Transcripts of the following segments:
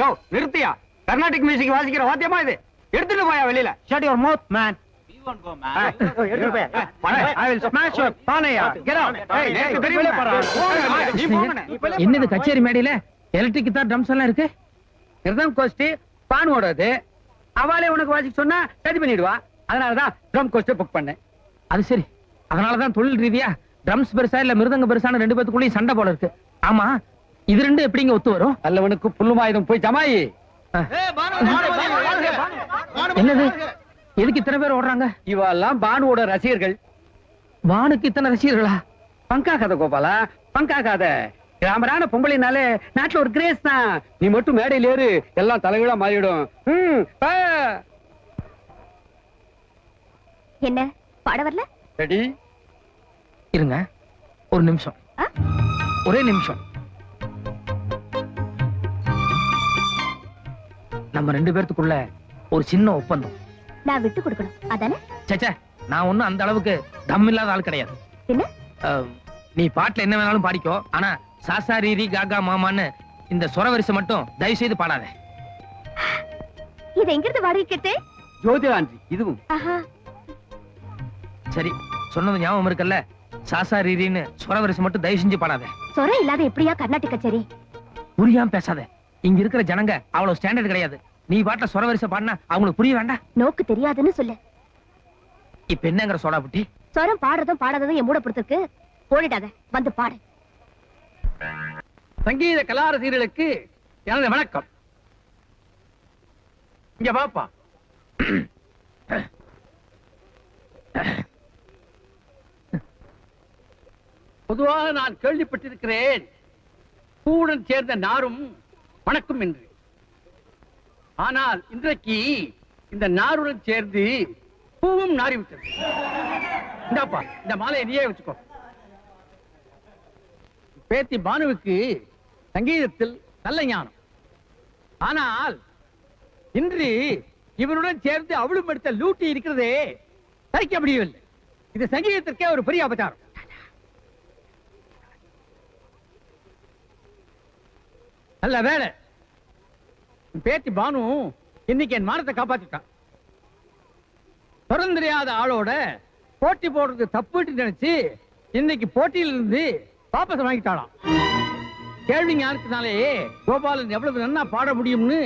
யோ நிறுத்தியா? கர்நாடிக் மியூசிக் வாசிக்கிற வாத்தியமா இது? எடுத்துட்டு போயா வெளியில. ஷட் யுவர் மவுத் மேன் என்னது கச்சேரி மேடையில? எலக்ட்ரிக் கிட்டார் ட்ரம்ஸ் எல்லாம் இருக்கு? மிருதம் கோஷ்டி பான் ஓடாது. அவளே உனக்கு வாசிக்க சொன்னா சரி பண்ணிடுவா. அதனாலதான் ட்ரம் கோஷ்டி புக் பண்ணேன். அது சரி. அதனாலதான் தொழில் ரீதியா ட்ரம்ஸ் பெருசா இல்ல மிருதங்க பெருசான ரெண்டு பேத்துக்குள்ளேயும் சண்டை போல இருக்கு. ஆமா இது ரெண்டு எப்படிங்க ஒத்து வரும்? நல்லவனுக்கு புல்லுமாயுதம் போய் ஜமாயி. என்னது? எதுக்கு இத்தனை பேர் ஓடுறாங்க? இவெல்லாம் பானுவோட ரசிகர்கள். வானுக்கு இத்தனை ரசிகர்களா? பங்காகாத கோபாலா பங்காகாத. கிராமரான பொம்பளைனாலே நாட்டுல ஒரு கிரேஸ் தான். நீ மட்டும் மேடையில ஏறு எல்லாம் தலைகீழா மாறிடும். என்ன பாட வரல? ரெடி? இருங்க ஒரு நிமிஷம். ஆ? ஒரே நிமிஷம். நம்ம ரெண்டு பேர்த்துக்குள்ள ஒரு சின்ன ஒப்பந்தம். நான் விட்டு கொடுக்கணும். அதானே? சேச்சே நான் ஒண்ணும் அந்த அளவுக்கு தம் இல்லாத ஆள் கிடையாது. என்ன? நீ பாட்டுல என்ன வேணாலும் பாடிக்கோ. ஆனா சாசா ரீரி காகா மாமான்னு இந்த சொரவரிசை மட்டும் தயவு செய்து பாடாத. இது எங்கிருந்து வாடகை கேட்டு ஜோதிராண்டி இதுவும். சரி சொன்னது ஞாபகம் இருக்குல்ல? சாசா ரீரின்னு சொரவரிசை மட்டும் தயவு செஞ்சு பாடாத. சொர இல்லாத எப்படியா கர்நாடிக் கச்சேரி? புரியாம பேசாத. இங்க இருக்கிற ஜனங்க அவ்வளவு ஸ்டாண்டர்ட் கிடையாது. நீ பாட்டுல சொரவரிசை பாடினா அவங்களுக்கு புரிய வேண்டாம். நோக்கு தெரியாதுன்னு சொல்லு. இப்ப என்னங்கிற சோடா புட்டி? சொரம் பாடுறதும் பாடாததும் என் மூட பொறுத்திருக்கு வந்து பாடு. சங்கீத கலாரசிகர்களுக்கு எனது வணக்கம். இங்க பாப்பா பொதுவாக நான் கேள்விப்பட்டிருக்கிறேன். பூவுடன் சேர்ந்த நாரும் வணக்கம் என்று. ஆனால் இன்றைக்கு இந்த நாருடன் சேர்ந்து பூவும் நாறிவிட்டது. இந்தாப்பா இந்த மாலையை நீயே வச்சுக்கோ. பேத்தி பானுவுக்கு சங்கீதத்தில் நல்ல ஞானம். ஆனால் இன்று இவருடன் சேர்ந்து அவளும் எடுத்த லூட்டி இருக்கிறதே சரிக்க முடியவில்லை. இது சங்கீதத்திற்கே ஒரு பெரிய அபச்சாரம். நல்ல வேலை. பேத்தி பானு இன்னைக்கு என் மானத்தை காப்பாத்திட்டான். தொடர்ந்து ஆளோட போட்டி போடுறது தப்புட்டு நினைச்சு இன்னைக்கு போட்டியில இருந்து வாபஸ் வாங்கிட்டாளாம். கேள்வி ஞானத்தினாலேயே கோபாலன் எவ்வளவு நன்னா பாட முடியும்னு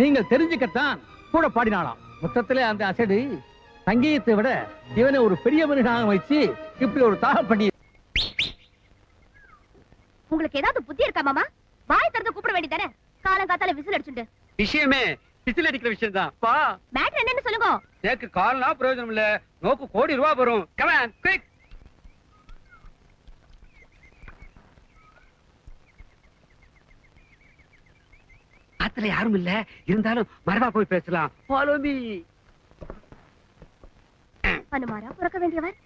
நீங்கள் தெரிஞ்சுக்கத்தான் கூட பாடினாளாம். மொத்தத்துல அந்த அசடு சங்கீதத்தை விட இவனை ஒரு பெரிய மனுஷனாக வச்சு இப்படி ஒரு தாக பண்ணி உங்களுக்கு ஏதாவது புத்தி இருக்கா மாமா? வாய் திறந்து கூப்பிட வேண்டியதானே காலங்காத்தால விசில் அடிச்சுட்டு விஷயமே விசில் அடிக்கிற விஷயம் தான் பா. மேட்ரு என்னன்னு சொல்லுங்க. எனக்கு கால்னா பிரயோஜனம் இல்ல நோக்கு கோடி ரூபா வரும். கமான் குயிக் ஆத்துல யாரும் இல்ல. இருந்தாலும் மரபா போய் பேசலாம். ஃபாலோ மீ அனுமாரா பிறக்க வேண்டியவர்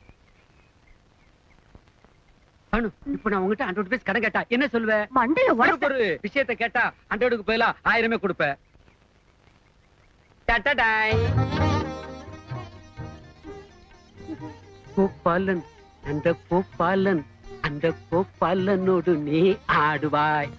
அனு இப்ப நான் உங்ககிட்ட ஹண்ட்ரட் ருபீஸ் கடன் கேட்டா என்ன சொல்லுவ? மண்டையில உடம்பு ஒரு விஷயத்தை கேட்டா ஹண்ட்ரடுக்கு பதிலா ஆயிரமே கொடுப்ப. டட்டடாய். கோபாலன் அந்த கோபாலன் அந்த கோபாலனோடு நீ ஆடுவாய்.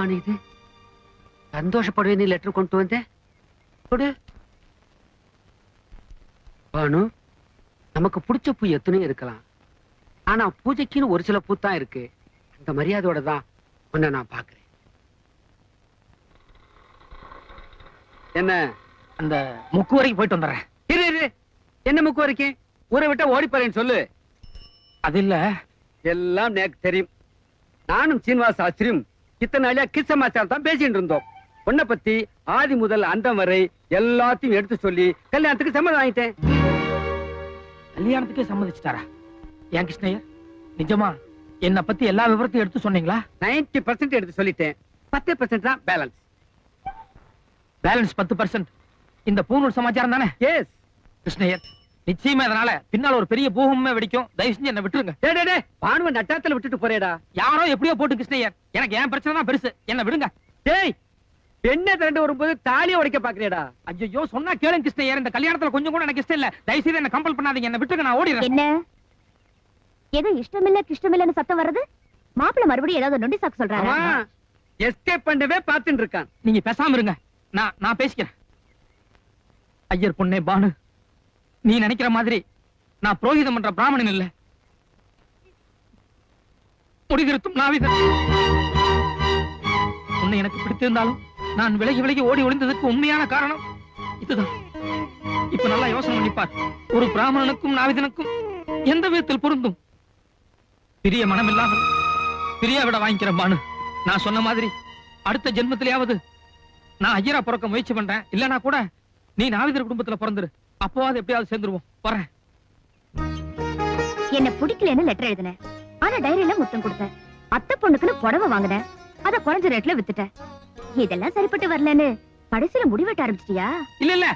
என்ன பாணி இது சந்தோஷப்படுவே லெட்டர் கொண்டு வந்தேன் கொடு. பானு நமக்கு பிடிச்ச பூ எத்தனையும் இருக்கலாம். ஆனா பூஜைக்குன்னு ஒரு சில பூ தான் இருக்கு. அந்த மரியாதையோட தான் உன்னை நான் பாக்குறேன் என்ன அந்த முக்கு வரைக்கும் போயிட்டு வந்துடுறேன். இரு இரு. என்ன முக்கு வரைக்கும்? ஊரை விட்டா ஓடி போறேன்னு சொல்லு. அது இல்ல. எல்லாம் எனக்கு தெரியும். நானும் சீனிவாச ஆச்சரியம் இத்தனை நாளியா கிஸ் சமாச்சாரம் தான் பேசிட்டு இருந்தோம். உன்னை பத்தி ஆதி முதல் அந்தம் வரை எல்லாத்தையும் எடுத்து சொல்லி கல்யாணத்துக்கு சம்மதம் வாங்கிட்டேன். கல்யாணத்துக்கே சம்மதிச்சிட்டாரா? ஏன் கிருஷ்ணய்யர் நிஜமா என்ன பத்தி எல்லா விவரத்தையும் எடுத்து சொன்னீங்களா? 90% பர்சன்ட் எடுத்து சொல்லிட்டேன். பத்து பர்சன்ட் தான் பேலன்ஸ் பேலன்ஸ் பத்து பர்சன்ட். இந்த பூநூல் சமாச்சாரம் தானே? எஸ் கிருஷ்ணய்யர் நிச்சயமா இதனால பின்னால ஒரு பெரிய பூகமே வெடிக்கும். தயவு செஞ்சு என்ன விட்டுருங்க. டே டே டே பானுவ நட்டாத்துல விட்டுட்டு போறேடா. யாரோ எப்படியோ போட்டு கிருஷ்ணய்யர் எனக்கு என் பிரச்சனை தான் பெருசு. என்ன விடுங்க. டேய் பெண்ணை திரண்டு வரும்போது தாலியை உடைக்க பாக்குறியடா ஐயோ சொன்னா கேளுங்க கிருஷ்ணய்யர் இந்த கல்யாணத்துல கொஞ்சம் கூட எனக்கு இஷ்டம் இல்ல. தயவு செய்து என்ன கம்பல் பண்ணாதீங்க. என்ன விட்டுருங்க நான் ஓடிடுறேன். என்ன? ஏதோ இஷ்டமில்ல கிஷ்டமில்லன்னு சத்தம் வருது மாப்பிள்ளை மறுபடியும் ஏதாவது நொண்டி சாக்கு சொல்றாரா? எஸ்கேப் பண்ணவே பாத்துட்டு இருக்கான். நீங்க பேசாம இருங்க. நான் நான் பேசிக்கிறேன். ஐயர் பொண்ணே பானு. நீ நினைக்கிற மாதிரி நான் புரோகிதம் பண்ற பிராமணன் இல்ல. முடிதிருத்தும் நாவிதன். உன்னை எனக்கு பிடித்திருந்தாலும் நான் விலகி விலகி ஓடி ஒளிந்ததுக்கு உண்மையான காரணம் இதுதான். இப்ப நல்லா யோசனை பண்ணிப்பார் ஒரு பிராமணனுக்கும் நாவிதனுக்கும் எந்த விதத்தில் பொருந்தும்? பிரிய மனம் இல்லாமல் பிரியா விட வாங்கிக்கிற பானு நான் சொன்ன மாதிரி அடுத்த ஜென்மத்திலேயாவது நான் ஐயரா பிறக்க முயற்சி பண்றேன். இல்லனா கூட நீ நாவிதர் குடும்பத்துல பிறந்துரு. அப்போவாது எப்படியாவது சேர்ந்துருவோம். வரேன் என்ன பிடிக்கலன்னு லெட்டர் எழுதினேன் ஆனா டைரியில முத்தம் கொடுத்தேன் அத்தை பொண்ணுக்குன்னு புடவை வாங்கினேன் அத குறைஞ்ச ரேட்ல வித்துட்டேன். இதெல்லாம் சரிப்பட்டு வரலன்னு கடைசியில முடிவெட்ட ஆரம்பிச்சிட்டியா? இல்ல இல்ல.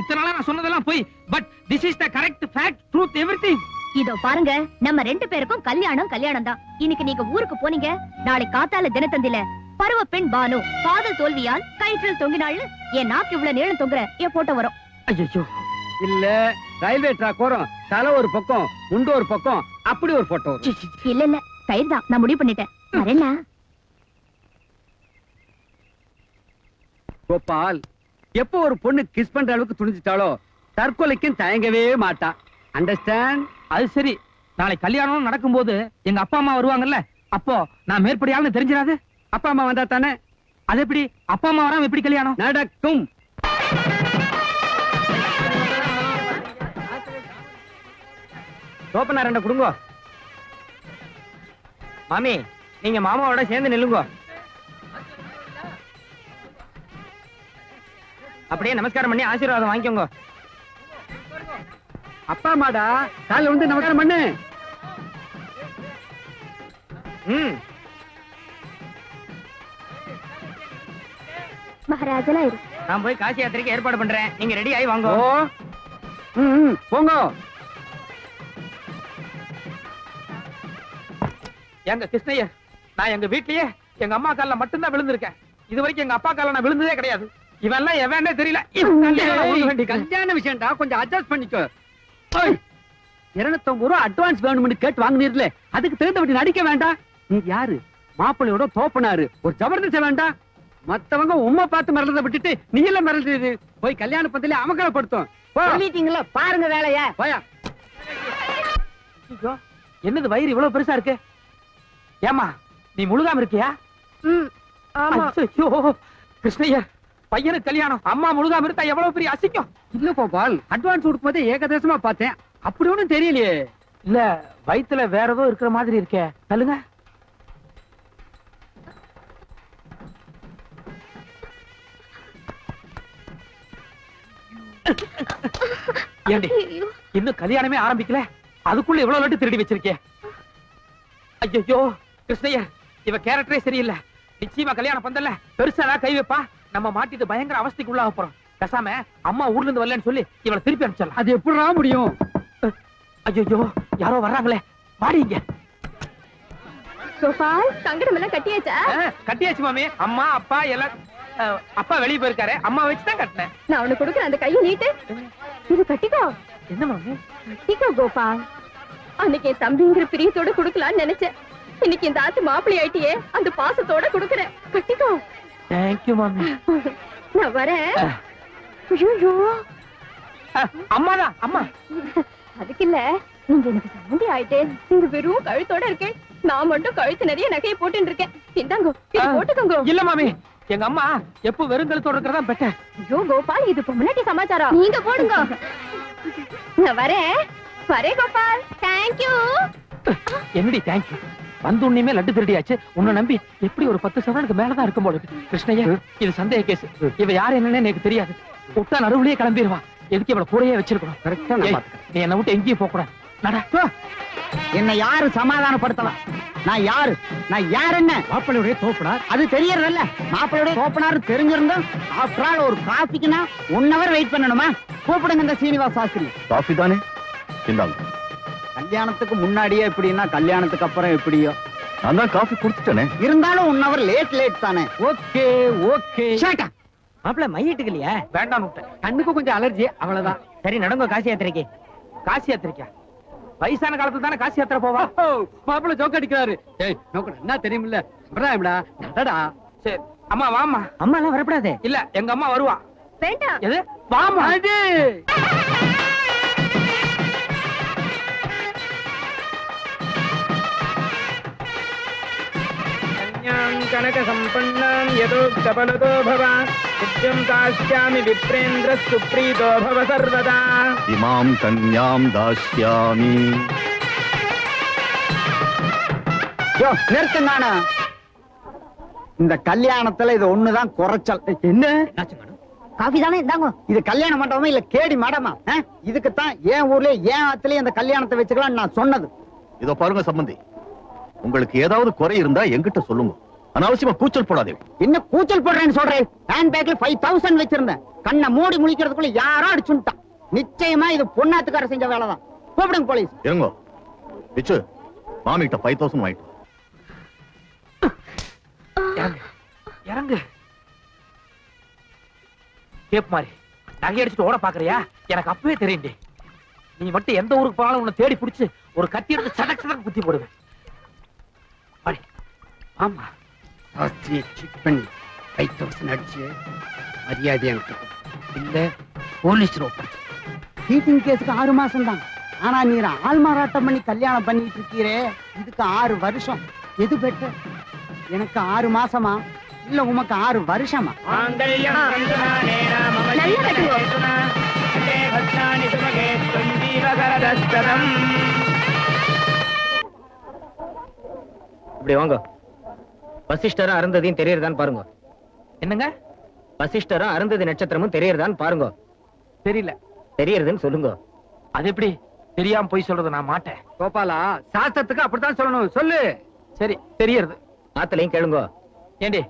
இத்தனை நாளா நான் சொன்னதெல்லாம் போய். But this is the correct fact truth everything இதோ பாருங்க நம்ம ரெண்டு பேருக்கும் கல்யாணம் கல்யாணம் தான். இன்னைக்கு நீங்க ஊருக்கு போனீங்க நாளை காத்தால தினத்தந்தில. பருவ பெண் பானு காதல் தோல்வியால் கயிற்றில் தொங்கினாள் என் நாக்கு இவ்வளவு நீளம் தொங்குற என் போட்டோ வரும். ஐயோ இல்ல ரயில்வே ட்ராக் வரும் தலை ஒரு பக்கம் முண்டு ஒரு பக்கம் அப்படி ஒரு போட்டோ இல்ல இல்ல கயிறு தான். நான் முடிவு பண்ணிட்டேன். கோபால் எப்போ ஒரு பொண்ணு கிஸ் பண்ற அளவுக்கு துணிஞ்சிட்டாலோ தற்கொலைக்கும் தயங்கவே மாட்டா. அண்டர்ஸ்டாண்ட் அது சரி. நாளை கல்யாணம் நடக்கும்போது எங்க அப்பா அம்மா வருவாங்கல்ல அப்போ நான் மேற்படியாள்னு தெரிஞ்சிடாது அப்பா அம்மா வந்தா தானே? அது எப்படி? அப்பா அம்மா வராம எப்படி கல்யாணம்? நடக்கும். ஓப்பனா ரெண்ட கொடுங்க. மாமி நீங்க மாமாவோட சேர்ந்து நில்லுங்க. அப்படியே நமஸ்காரம் பண்ணி ஆசீர்வாதம் வாங்கிக்கோங்க. அப்பா அம்மாடா காலைல வந்து நமஸ்காரம் பண்ணு. ம். மகாராஜனா நான் போய் காசி யாத்திரைக்கு ஏற்பாடு பண்றேன். நீங்க ரெடி ஆகி வாங்க. போங்க. எங்க கிருஷ்ணய்யர் நான் எங்க வீட்லயே எங்க அம்மா கால்ல மட்டும்தான் விழுந்திருக்கேன். இது வரைக்கும் எங்க அப்பா கால்ல நான் விழுந்ததே கிடையாது. இவன் எல்லாம் எவனே தெரியல. கல்யாண விஷயம்டா கொஞ்சம் அட்ஜஸ்ட் பண்ணிக்கோ. இருநூத்தம்பது ரூபா அட்வான்ஸ் வேணும்னு கேட்டு வாங்குனீர்ல அதுக்கு தகுந்தபடி நடிக்க வேண்டாம். நீ யாரு? மாப்பிள்ளையோட தோப்பனாரு. ஒரு ஜபர்தஸ்த வேண்டாம் மத்தவங்க உம்மை பார்த்து மிரளத விட்டுட்டு நீ எல்லாம் மிரளுது போய் கல்யாண பத்தில அமகலப்படுத்தும் போ. சொல்லிட்டீங்களா? பாருங்க வேலைய. போயா. என்னது வயிறு இவ்வளவு பெருசா இருக்கு? ஏமா நீ முழுகாம இருக்கியா? ஐயோ கிருஷ்ணய்யர் பையனுக்கு கல்யாணம். அம்மா முழுகாம இருந்தா எவ்வளவு பெரிய அசிங்கம்? இல்ல கோபால் அட்வான்ஸ் கொடுக்கும்போது ஏகதேசமா பார்த்தேன். அப்படி ஒண்ணும் தெரியலையே. இல்ல வயித்துல வேற ஏதோ இருக்கிற மாதிரி இருக்கே. சொல்லுங்க ஏண்டி இன்னும் கல்யாணமே ஆரம்பிக்கல? அதுக்குள்ள இவ்வளவு லட்டு திருடி வச்சிருக்கே. ஐயோ கிருஷ்ணய்யா இவ கேரக்டரே சரியில்லை. நிச்சயமா கல்யாணம் பந்தல்ல. பெருசா கை வைப்பா? நம்ம மாட்டிட்டு பயங்கர அவஸ்தைக்கு உள்ளாக போறோம். பேசாம அம்மா ஊர்ல இருந்து வரலன்னு சொல்லி இவளை திருப்பி அனுப்பிச்சிடலாம். அது எப்படிடா முடியும்? ஐயோ யாரோ வர்றாங்களே. வாடிங்க கோபால் சங்கடம் எல்லாம் கட்டியாச்சா கட்டியாச்சு மாமி. அம்மா அப்பா எல்லாம் அப்பா வெளியே போயிருக்காரு. அம்மா வச்சு தான் கட்டினேன். நான் உனக்கு கொடுக்குறேன் அந்த கையை நீட்டு. இது கட்டிக்கோ. என்ன மாமி? கட்டிக்கோ கோபால். அன்னைக்கு என் தம்பிங்கிற பிரியத்தோட கொடுக்கலாம்னு நினைச்சேன். இன்னைக்கு இந்த ஆத்து மாப்பிள்ளை ஆயிட்டியே அந்த பாசத்தோட கொடுக்குறேன். கட்டிக்கோ. தேங்க்யூ மாமி நான் வரேன். ஐயோ அம்மாதான் அம்மா. அதுக்கு இல்ல நீங்க எனக்கு சம்மந்தி ஆயிட்டே நீங்க வெறும் கழுத்தோட இருக்கேன். நான் மட்டும் கழுத்து நிறைய நகையை போட்டுட்டு இருக்கேன். இந்தாங்கோ. போட்டுக்கோங்க. இல்ல மாமி. எங்க அம்மா எப்ப வெறுங்கலத்தோட இருக்கிறதா பெட்டர் ஐயோ கோபால் இது இப்ப முன்னாடி சமாச்சாரம். நீங்க போடுங்க. நான் வரேன். வரேன் கோபால். தேங்க்யூ என்னடி தேங்க்யூ வந்து உன்னையுமே லட்டு திருடியாச்சு. உன்னை நம்பி எப்படி ஒரு பத்து சவரனுக்கு மேலதான் இருக்கும் போல. கிருஷ்ணய்யா இது சந்தேக கேஸ் இவ யாரு என்னன்னு எனக்கு தெரியாது. விட்டா நடுவுலயே கிளம்பிடுவா எதுக்கு இவளை கூடயே வச்சிருக்கணும்? கரெக்டா. நீ என்னை விட்டு எங்கேயும் போக கூடாது. நட. என்னை யாரு சமாதானப்படுத்தலாம்? நான் யாரு? நான் யார் என்ன? மாப்பிள்ளையுடைய தோப்பனார் அது தெரியறதில்ல. மாப்பிள்ளையோட தோப்பனாரு தெரிஞ்சிருந்தோம் ஆஃப்டர் ஆல் ஒரு காஃபிக்குனா ஒன் ஹவர் வெயிட் பண்ணணுமா? கூப்பிடுங்க இந்த சீனிவாஸ் சாஸ்திரி. காஃபி தானே இந்தாங்க. கல்யாணத்துக்கு முன்னாடியே எப்படின்னா கல்யாணத்துக்கு அப்புறம் எப்படியோ. நான் தான் காஃபி குடுத்துட்டேனே. இருந்தாலும் ஒன் ஹவர் லேட் லேட் தானே. Okay okay. ஷாட்டா மாப்பிள மையிட்டுக்கு இல்லையா? வேண்டாம் கண்ணுக்கு கொஞ்சம் அலர்ஜி அவ்வளவுதான். சரி நடங்க காசி யாத்திரைக்கு. காசி யாத்திரைக்கா? வயசான காலத்துல தானே காசி யாத்திரை போவா? மாப்பிள்ள ஜோக் அடிக்கிறாரு. ஏய் நோக்கடா என்ன தெரியுமில்ல? சம்பிரதாயம்டா. நடடா. சரி. அம்மா வாம்மா. அம்மா எல்லாம் வரப்படாதே. இல்ல எங்க அம்மா வருவா. வேண்டாம். எது? வாமா அது பவ. சர்வதா. இமாம் கன்யாம் தாஸ்யாமி யோ நிறுத்துங்கான இந்த கல்யாணத்துல இது ஒண்ணுதான் குறைச்சல். என்ன? காஃபி தானே இந்தாங்க. இது கல்யாண மண்டபமா இல்ல கேடி மடமா? இதுக்கு தான் என் ஊர்லயே ஏன் ஆத்துலயே இந்த கல்யாணத்தை வச்சுக்கலாம் நான் சொன்னது. இதோ பாருங்க சம்பந்தி. உங்களுக்கு ஏதாவது குறை இருந்தா என்கிட்ட சொல்லுங்க. அனாவசியமா கூச்சல் போடாதீங்க என்ன கூச்சல் போடுறேன்னு சொல்றேன்? ஹேண்ட் பேக்ல ஃபைவ் தௌசண்ட் வச்சிருந்தேன். கண்ணை மூடி முழிக்கிறதுக்குள்ள யாரோ அடிச்சுட்டான் நிச்சயமா இது பொண்ணாத்துக்கார செஞ்ச வேலைதான். கூப்பிடுங்க போலீஸ். இருங்கோ. பிச்சு மாமிகிட்ட ஃபைவ் தௌசண்ட் வாங்கிட்டு. இறங்கு. கேப் மாதிரி நகை அடிச்சுட்டு ஓட பாக்குறியா? எனக்கு அப்பவே தெரியும்டி. நீ மட்டும் எந்த ஊருக்கு போனாலும் உன்னை தேடி பிடிச்சு ஒரு கத்தி எடுத்து சடக் சடக் குத்தி போடுவேன். வாடி. ஆமா. சாஸ்திரியை செக் பண்ணி ஃபைவ் தௌசண்ட் அடிச்சு மரியாதை எனக்கு கொடு. இல்ல போலீஸ் ரோப்பன் சீட்டிங் கேஸுக்கு ஆறு மாசம் தான் ஆனா நீர் ஆள் மாறாட்டம் பண்ணி கல்யாணம் பண்ணிட்டு இருக்கீரே. இதுக்கு ஆறு வருஷம். எது பெட்டர் எனக்கு ஆறு மாசமா? இல்ல உமக்கு ஆறு வருஷமா? நல்லா கட்டுவோம். இப்படி வாங்க. வசிஷ்டரும் அருந்ததியும் தெரியறதான்னு பாருங்க. என்னங்க? வசிஷ்டரும் அருந்ததி நட்சத்திரமும் தெரியறதான்னு பாருங்க. தெரியல. தெரியறதுன்னு சொல்லுங்க. அது எப்படி? தெரியாம போய் சொல்றது நான் மாட்டேன். கோபாலா சாஸ்திரத்துக்கு அப்படித்தான் சொல்லணும். சொல்லு. சரி தெரியறது. ஆத்தலையும் கேளுங்க. ஏண்டி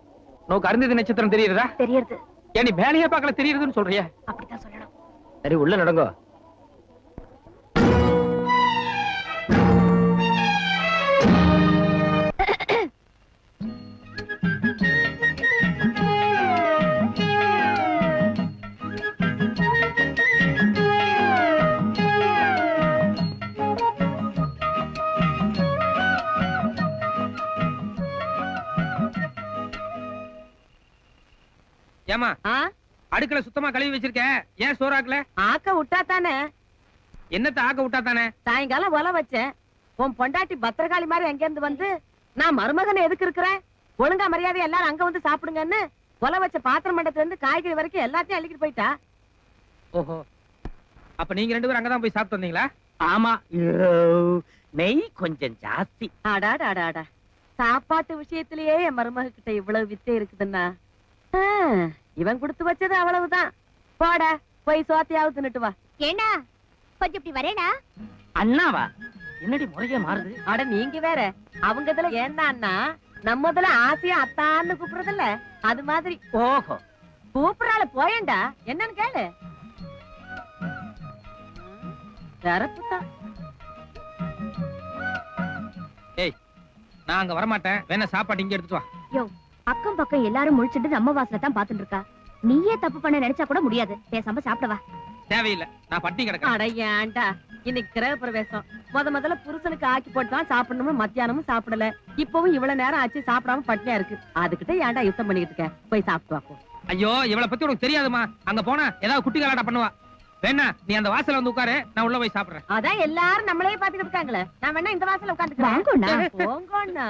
நோக்கு அருந்ததி நட்சத்திரம் தெரியறதா? தெரியறது. ஏண்டி வேலையே பார்க்கல தெரியுதுன்னு சொல்றிய? அப்படித்தான் சொல்லணும். சரி உள்ள நடங்க. அடுக்கல சுத்தமா கழுவி வச்சிருக்கேன். ஏன் சோறாக்கல ஆக்க விட்டா தானே? என்னத்த ஆக்க விட்டா தானே? சாயங்காலம் ஒல வச்சேன். உன் பொண்டாட்டி பத்திரகாளி மாதிரி எங்க இருந்து வந்து நான் மருமகன் எதுக்கு இருக்கிறேன் ஒழுங்கா மரியாதை எல்லாரும் அங்க வந்து சாப்பிடுங்கன்னு. ஒல வச்ச பாத்திரம் மண்டத்துல இருந்து காய்கறி வரைக்கும் எல்லாத்தையும் அள்ளிக்கிட்டு போயிட்டா. ஓஹோ. அப்ப நீங்க ரெண்டு பேரும் அங்கதான் போய் சாப்பிட்டு வந்தீங்களா? ஆமா. நெய் கொஞ்சம் ஜாஸ்தி. அடாடாடாடா. சாப்பாட்டு விஷயத்திலேயே என் மருமக கிட்ட இவ்வளவு வித்தை இருக்குதுன்னா? இவன் கொடுத்து வச்சது அவ்வளவுதான். போட போய் சோத்தையாவது தின்னுட்டு வா. ஏண்டா? கொஞ்சம் இப்படி வரேனா அண்ணாவா? என்னடி முறையே மாறுது? அட நீங்க வேற. அவங்க இதுல ஏன்னா நம்ம இதுல ஆசையா அத்தான்னு கூப்பிடுறதில்ல. அது மாதிரி. ஓஹோ. கூப்பிடறாள போயேண்டா. என்னன்னு கேளு. தரப்புதான் நான் அங்க வரமாட்டேன். வேணா சாப்பாடு இங்க எடுத்துட்டு வா. அக்கம் பக்கம் எல்லாரும் முழிச்சிட்டு நம்ம வாசல தான் பாத்துட்டு இருக்கா. நீயே தப்பு பண்ண நினைச்சா கூட முடியாது. பேசாம சாப்பிடவா தேவையில்லை. நான் பட்டி கிடக்கேன் அட ஏன்டா? இன்னைக்கு கிரக பிரவேசம். முத முதல்ல புருஷனுக்கு ஆக்கி போட்டு தான் சாப்பிடணும்னு மத்தியானமும் சாப்பிடல. இப்பவும் இவ்வளவு நேரம் ஆச்சு சாப்பிடாம பட்டினியா இருக்கு. அதுகிட்ட ஏன்டா யுத்தம் பண்ணிக்கிட்டு இருக்க? போய் சாப்பிட்டு வா போ. ஐயோ இவளை பத்தி உனக்கு தெரியாதுமா? அங்க போனா ஏதாவது குட்டி கலாட்டா பண்ணுவா. வேணா நீ அந்த வாசல்ல வந்து உட்காரு. நான் உள்ள போய் சாப்பிடுறேன். அதான் எல்லாரும் நம்மளே பாத்துக்கிட்டு இருக்காங்களே. நான் வேணா இந்த வாசல்ல உட்காந்துக்கிறேன். வாங்கோண்ணா. போங்கண்ணா.